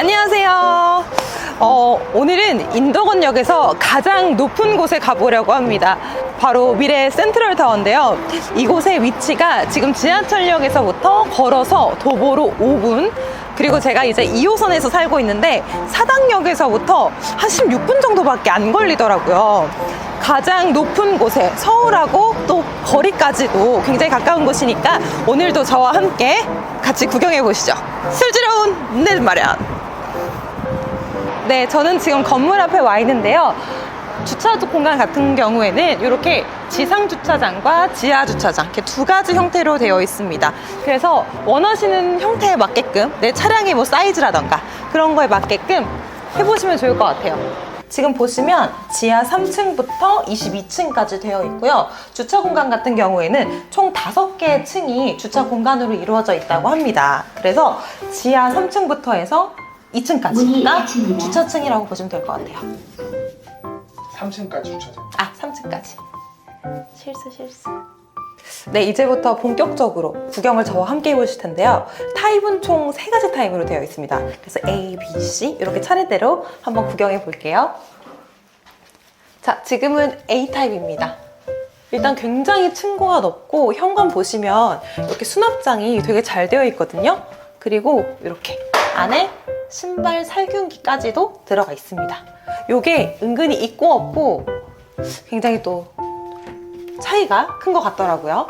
안녕하세요. 어, 오늘은 인덕원역에서 가장 높은 곳에 가보려고 합니다. 바로 미래 센트럴 타워인데요. 이곳의 위치가 지금 지하철역에서부터 걸어서 도보로 5분, 그리고 제가 이제 2호선에서 살고 있는데 사당역에서부터 한 16분 정도밖에 안 걸리더라고요. 가장 높은 곳에 서울하고 또 거리까지도 굉장히 가까운 곳이니까 오늘도 저와 함께 같이 구경해 보시죠. 슬지러운 내 마련. 네, 저는 지금 건물 앞에 와 있는데요. 주차 공간 같은 경우에는 이렇게 지상 주차장과 지하 주차장 이렇게 두 가지 형태로 되어 있습니다. 그래서 원하시는 형태에 맞게끔 내 차량의 뭐 사이즈라던가 그런 거에 맞게끔 해보시면 좋을 것 같아요. 지금 보시면 지하 3층부터 22층까지 되어 있고요. 주차 공간 같은 경우에는 총 5개의 층이 주차 공간으로 이루어져 있다고 합니다. 그래서 지하 3층부터 해서 2층까지가 닫힙니다. 주차층이라고 보시면 될 것 같아요. 3층까지 주차장. 아, 3층까지. 실수, 실수. 네, 이제부터 본격적으로 구경을 저와 함께 해보실 텐데요. 타입은 총 세 가지 타입으로 되어 있습니다. 그래서 A, B, C 이렇게 차례대로 한번 구경해 볼게요. 자, 지금은 A 타입입니다. 일단 굉장히 층고가 높고 현관 보시면 이렇게 수납장이 되게 잘 되어 있거든요. 그리고 이렇게 안에 신발 살균기까지도 들어가 있습니다. 이게 은근히 있고 없고 굉장히 또 차이가 큰 것 같더라고요.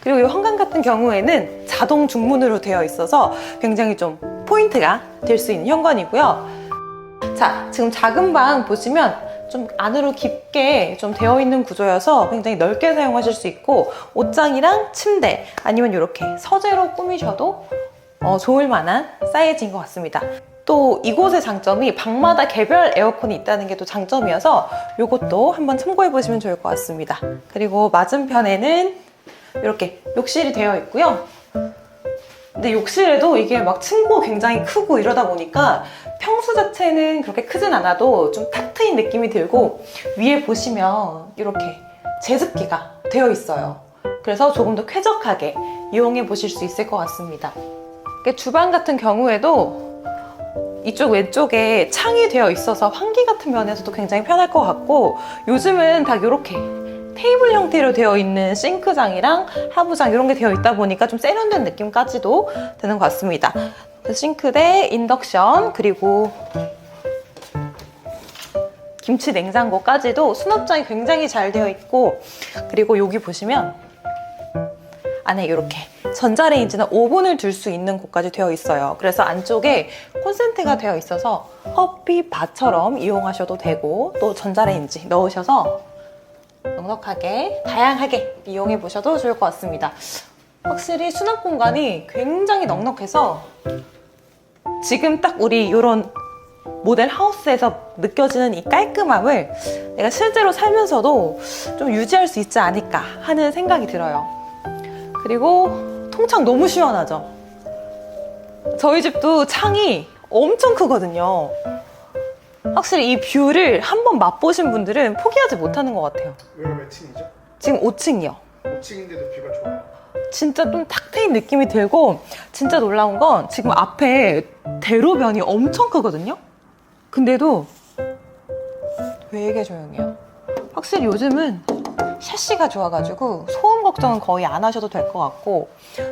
그리고 이 현관 같은 경우에는 자동 중문으로 되어 있어서 굉장히 좀 포인트가 될 수 있는 현관이고요. 자, 지금 작은 방 보시면 좀 안으로 깊게 좀 되어 있는 구조여서 굉장히 넓게 사용하실 수 있고 옷장이랑 침대 아니면 이렇게 서재로 꾸미셔도 어, 좋을 만한 사이즈인 것 같습니다. 또 이곳의 장점이 방마다 개별 에어컨이 있다는 게 또 장점이어서 이것도 한번 참고해 보시면 좋을 것 같습니다. 그리고 맞은편에는 이렇게 욕실이 되어 있고요. 근데 욕실에도 이게 막 층고 굉장히 크고 이러다 보니까 평수 자체는 그렇게 크진 않아도 좀 탁 트인 느낌이 들고 위에 보시면 이렇게 제습기가 되어 있어요. 그래서 조금 더 쾌적하게 이용해 보실 수 있을 것 같습니다. 이게 주방 같은 경우에도 이쪽 왼쪽에 창이 되어 있어서 환기 같은 면에서도 굉장히 편할 것 같고 요즘은 다 이렇게 테이블 형태로 되어 있는 싱크장이랑 하부장 이런 게 되어 있다 보니까 좀 세련된 느낌까지도 되는 것 같습니다. 싱크대, 인덕션 그리고 김치 냉장고까지도 수납장이 굉장히 잘 되어 있고 그리고 여기 보시면 안에 이렇게 전자레인지나 오븐을 둘 수 있는 곳까지 되어 있어요. 그래서 안쪽에 콘센트가 되어 있어서 커피 바처럼 이용하셔도 되고 또 전자레인지 넣으셔서 넉넉하게 다양하게 이용해 보셔도 좋을 것 같습니다. 확실히 수납 공간이 굉장히 넉넉해서 지금 딱 우리 이런 모델 하우스에서 느껴지는 이 깔끔함을 내가 실제로 살면서도 좀 유지할 수 있지 않을까 하는 생각이 들어요. 그리고 통창 너무 시원하죠. 저희 집도 창이 엄청 크거든요. 확실히 이 뷰를 한번 맛보신 분들은 포기하지 못하는 것 같아요. 여기가 몇 층이죠? 지금 5층이요. 5층인데도 뷰가 좋아요. 진짜 좀 탁 트인 느낌이 들고 진짜 놀라운 건 지금 앞에 대로변이 엄청 크거든요. 근데도 되게 조용해요. 확실히 요즘은 샤시가 좋아가지고 소음 걱정은 거의 안 하셔도 될 것 같고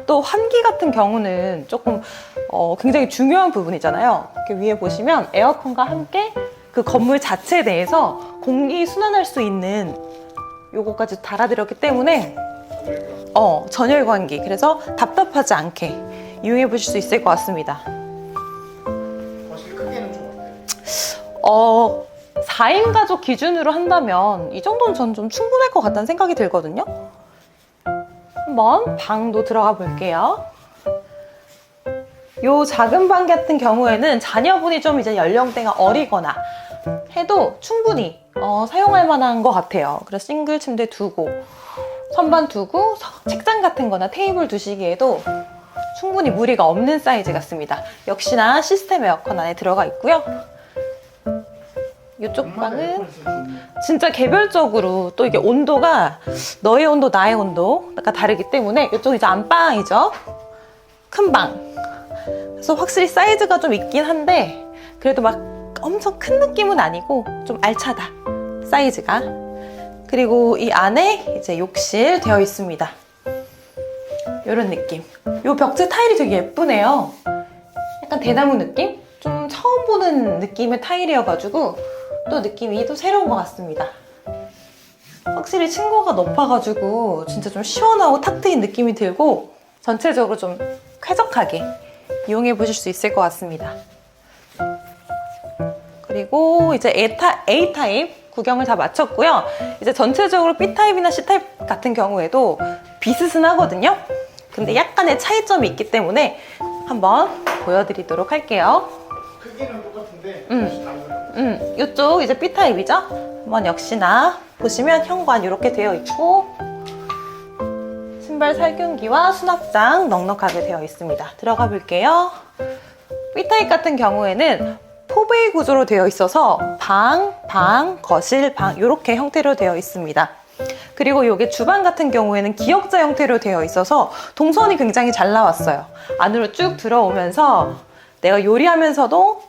또 환기 같은 경우는 조금 어, 굉장히 중요한 부분이잖아요. 이렇게 위에 보시면 에어컨과 함께 그 건물 자체 내에서 공기 순환할 수 있는 요거까지 달아드렸기 때문에 어, 전열 관기. 그래서 답답하지 않게 이용해 보실 수 있을 것 같습니다. 거실 크기는 좀 어때요? 어, 4인 가족 기준으로 한다면 이 정도는 전 좀 충분할 것 같다는 생각이 들거든요. 한번 방도 들어가 볼게요. 요 작은 방 같은 경우에는 자녀분이 좀 이제 연령대가 어리거나 해도 충분히 어, 사용할 만한 것 같아요. 그래서 싱글 침대 두고 선반 두고 서- 책장 같은 거나 테이블 두시기에도 충분히 무리가 없는 사이즈 같습니다. 역시나 시스템 에어컨 안에 들어가 있고요. 이쪽 방은 진짜 개별적으로 또 이게 온도가 너의 온도, 나의 온도가 다르기 때문에 이쪽 이제 안방이죠. 큰 방. 그래서 확실히 사이즈가 좀 있긴 한데 그래도 막 엄청 큰 느낌은 아니고 좀 알차다 사이즈가 그리고 이 안에 이제 욕실 되어 있습니다 이런 느낌 이 벽체 타일이 되게 예쁘네요 약간 대나무 느낌? 좀 처음 보는 느낌의 타일이어가지고 또 느낌이 또 새로운 것 같습니다 확실히 층고가 높아가지고 진짜 좀 시원하고 탁 트인 느낌이 들고 전체적으로 좀 쾌적하게 이용해 보실 수 있을 것 같습니다. 그리고 이제 A타, A타입 구경을 다 마쳤고요. 이제 전체적으로 B타입이나 C타입 같은 경우에도 비스슨하거든요. 근데 약간의 차이점이 있기 때문에 한번 보여드리도록 할게요. 크기는 똑같은데 음. 다르더라고요. 음, 이쪽 이제 B타입이죠? 한번 역시나 보시면 현관 이렇게 되어 있고 신발 살균기와 수납장 넉넉하게 되어 있습니다. 들어가 볼게요. B타입 같은 경우에는 포베이 구조로 되어 있어서 방, 방, 거실, 방 이렇게 형태로 되어 있습니다. 그리고 이게 주방 같은 경우에는 기역자 형태로 되어 있어서 동선이 굉장히 잘 나왔어요. 안으로 쭉 들어오면서 내가 요리하면서도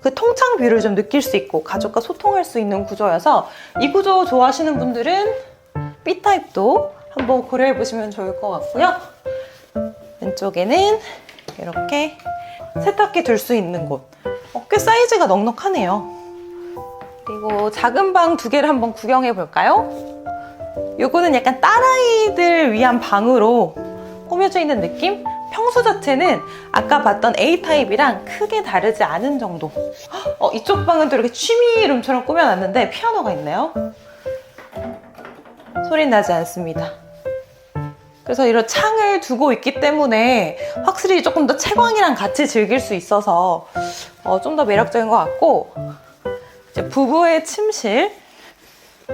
그 통창 뷰를 좀 느낄 수 있고 가족과 소통할 수 있는 구조여서 이 구조 좋아하시는 분들은 B타입도 한번 고려해 보시면 좋을 것 같고요. 왼쪽에는 이렇게 세탁기 둘 수 있는 곳. 어, 꽤 사이즈가 넉넉하네요. 그리고 작은 방 두 개를 한번 구경해 볼까요? 요거는 약간 딸아이들 위한 방으로 꾸며져 있는 느낌? 평수 자체는 아까 봤던 A타입이랑 크게 다르지 않은 정도. 어, 이쪽 방은 또 이렇게 취미룸처럼 꾸며놨는데 피아노가 있네요. 소리 나지 않습니다. 그래서 이런 창을 두고 있기 때문에 확실히 조금 더 채광이랑 같이 즐길 수 있어서 어, 좀 더 매력적인 것 같고 부부의 침실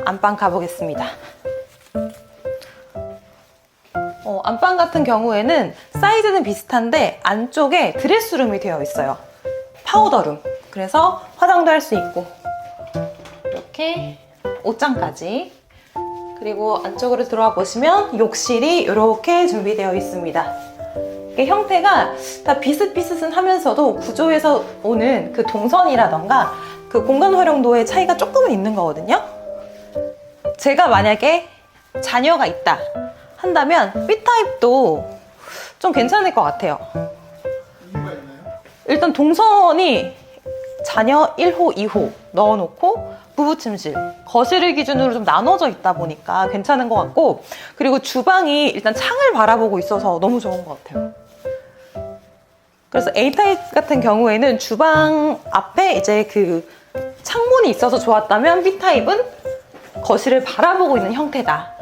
안방 가보겠습니다. 어, 안방 같은 경우에는 사이즈는 비슷한데 안쪽에 드레스룸이 되어 있어요. 파우더룸. 그래서 화장도 할 수 있고 이렇게 옷장까지 그리고 안쪽으로 들어와 보시면 욕실이 이렇게 준비되어 있습니다. 형태가 다 비슷비슷은 하면서도 구조에서 오는 그 동선이라던가 그 공간 활용도의 차이가 조금은 있는 거거든요. 제가 만약에 자녀가 있다 한다면 B타입도 좀 괜찮을 것 같아요. 일단 동선이 자녀 1호, 2호 넣어놓고 부부 침실, 거실을 기준으로 좀 나눠져 있다 보니까 괜찮은 것 같고 그리고 주방이 일단 창을 바라보고 있어서 너무 좋은 것 같아요. 그래서 A타입 같은 경우에는 주방 앞에 이제 그 창문이 있어서 좋았다면 B타입은 거실을 바라보고 있는 형태다.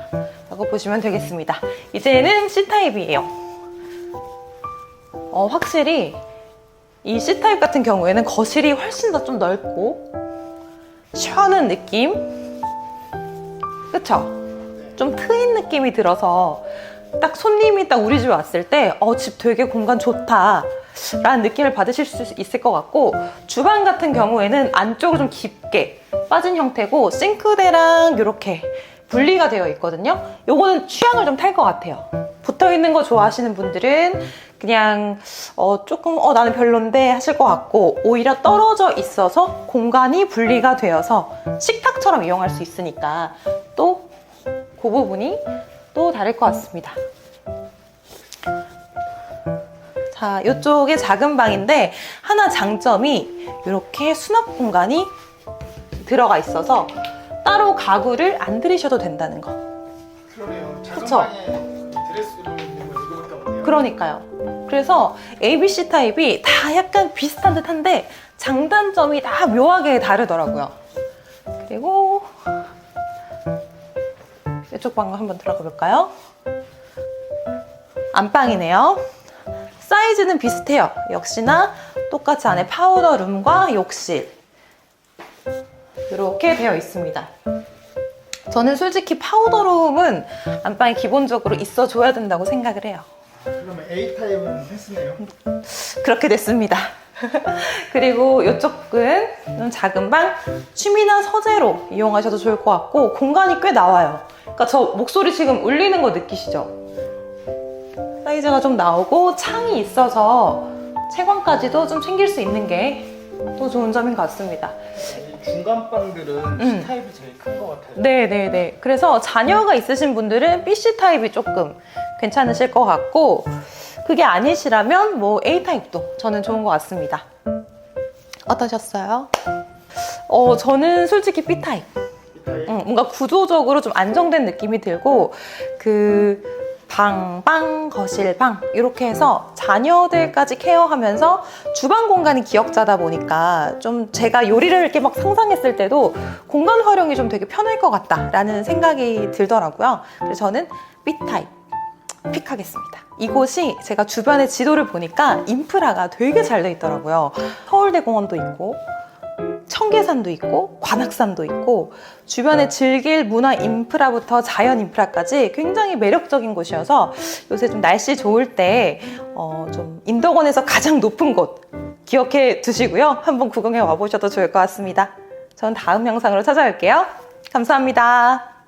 라고 보시면 되겠습니다. 이제는 C타입이에요. 어, 확실히 이 C타입 같은 경우에는 거실이 훨씬 더 좀 넓고 시원한 느낌? 그쵸? 좀 트인 느낌이 들어서 딱 손님이 딱 우리 집에 왔을 때 어, 집 되게 공간 좋다 라는 느낌을 받으실 수 있을 것 같고 주방 같은 경우에는 안쪽으로 좀 깊게 빠진 형태고 싱크대랑 이렇게 분리가 되어 있거든요 요거는 취향을 좀 탈 것 같아요 붙어 있는 거 좋아하시는 분들은 그냥 어, 조금 어 나는 별론데 하실 것 같고 오히려 떨어져 있어서 공간이 분리가 되어서 식탁처럼 이용할 수 있으니까 또 그 부분이 또 다를 것 같습니다. 자, 이쪽에 작은 방인데 하나 장점이 이렇게 수납 공간이 들어가 있어서 따로 가구를 안 들이셔도 된다는 거. 그러네요. 작은 그쵸? 방에 드레스룸 있는 거 이거밖에 없네요. 그러니까요. 그래서 ABC 타입이 다 약간 비슷한 듯 한데 장단점이 다 묘하게 다르더라고요. 그리고 이쪽 방 한번 들어가 볼까요? 안방이네요. 사이즈는 비슷해요. 역시나 똑같이 안에 파우더 룸과 욕실 이렇게 되어 있습니다. 저는 솔직히 파우더룸은 안방에 기본적으로 있어줘야 된다고 생각을 해요. 그러면 A 타입은 패스네요. 그렇게 됐습니다. 그리고 이쪽은 작은 방 취미나 서재로 이용하셔도 좋을 것 같고 공간이 꽤 나와요. 그러니까 저 목소리 지금 울리는 거 느끼시죠? 사이즈가 좀 나오고 창이 있어서 채광까지도 좀 챙길 수 있는 게 또 좋은 점인 것 같습니다. 이 중간 방들은 음. C타입이 제일 큰 것 같아요. 네네네. 그래서 자녀가 있으신 분들은 BC 타입이 조금 괜찮으실 것 같고, 그게 아니시라면 뭐 A 타입도 저는 좋은 것 같습니다. 어떠셨어요? 어, 저는 솔직히 B 타입. 응, 뭔가 구조적으로 좀 안정된 느낌이 들고 그 방, 방, 거실, 방 이렇게 해서 자녀들까지 케어하면서 주방 공간이 기역자다 보니까 좀 제가 요리를 이렇게 막 상상했을 때도 공간 활용이 좀 되게 편할 것 같다라는 생각이 들더라고요. 그래서 저는 B 타입 픽하겠습니다. 이곳이 제가 주변의 지도를 보니까 인프라가 되게 잘 돼 있더라고요. 서울대 공원도 있고 청계산도 있고 관악산도 있고 주변에 즐길 문화 인프라부터 자연 인프라까지 굉장히 매력적인 곳이어서 요새 좀 날씨 좋을 때 어, 좀 인덕원에서 가장 높은 곳 기억해 두시고요. 한번 구경해 와보셔도 좋을 것 같습니다. 저는 다음 영상으로 찾아올게요. 감사합니다.